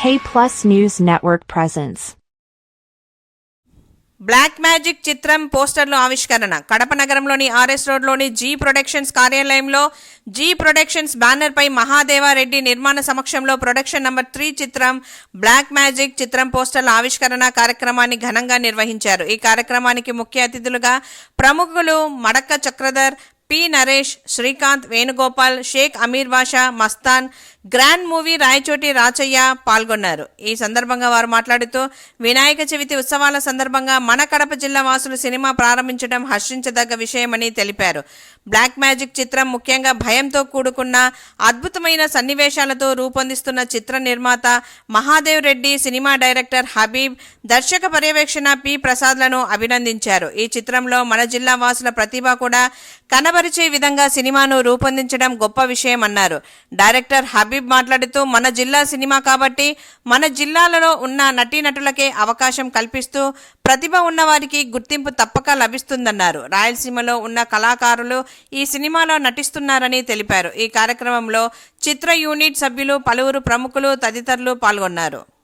K Plus News Network presents. Black magic చిత్రం పోస్టర్లు ఆవిష్కరణ కడప నగరంలోని ఆర్ఎస్ రోడ్లోని జీ ప్రొడక్షన్స్ కార్యాలయంలో జీ ప్రొడక్షన్స్ బ్యానర్పై మహాదేవారెడ్డి నిర్మాణ సమక్షంలో ప్రొడక్షన్ నంబర్ త్రీ చిత్రం బ్లాక్ మ్యాజిక్ చిత్రం పోస్టర్ల ఆవిష్కరణ కార్యక్రమాన్ని ఘనంగా నిర్వహించారు ఈ కార్యక్రమానికి ముఖ్య అతిథులుగా ప్రముఖులు Madakka Chakradhar P Naresh Srikanth Venugopal Sheikh Ameer Basha Mastan grand movie Rayachoti Rachayya పాల్గొన్నారు. ఈ సందర్భంగా వారు మాట్లాడుతూ వినాయక చవితి ఉత్సవాల సందర్భంగా మన కడప జిల్లా వాసులు సినిమా ప్రారంభించడం హర్షించదగ్గ విషయమని తెలిపారు. బ్లాక్ మ్యాజిక్ చిత్రం ముఖ్యంగా భయంతో కూడుకున్న అద్భుతమైన సన్నివేశాలతో రూపొందిస్తున్న చిత్ర నిర్మాత మహాదేవ్ రెడ్డి సినిమా డైరెక్టర్ హబీబ్ దర్శక పర్యవేక్షణ పి ప్రసాద్లను అభినందించారు. ఈ చిత్రంలో మన జిల్లా వాసుల ప్రతిభ కూడా కనబరిచే విధంగా సినిమాను రూపొందించడం గొప్ప విషయం అన్నారు. డైరెక్టర్ హబీబ్ మాట్లాడుతూ మన జిల్లా సినిమా కాబట్టి మన జిల్లాలలో ఉన్న నటీనటులకే అవకాశం కల్పిస్తూ ప్రతిభ ఉన్నవారికి గుర్తింపు తప్పక లభిస్తుందన్నారు. రాయలసీమలో ఉన్న కళాకారులు ఈ సినిమాలో నటిస్తున్నారని తెలిపారు. ఈ కార్యక్రమంలో చిత్ర యూనిట్ సభ్యులు పలువురు ప్రముఖులు తదితరులు పాల్గొన్నారు.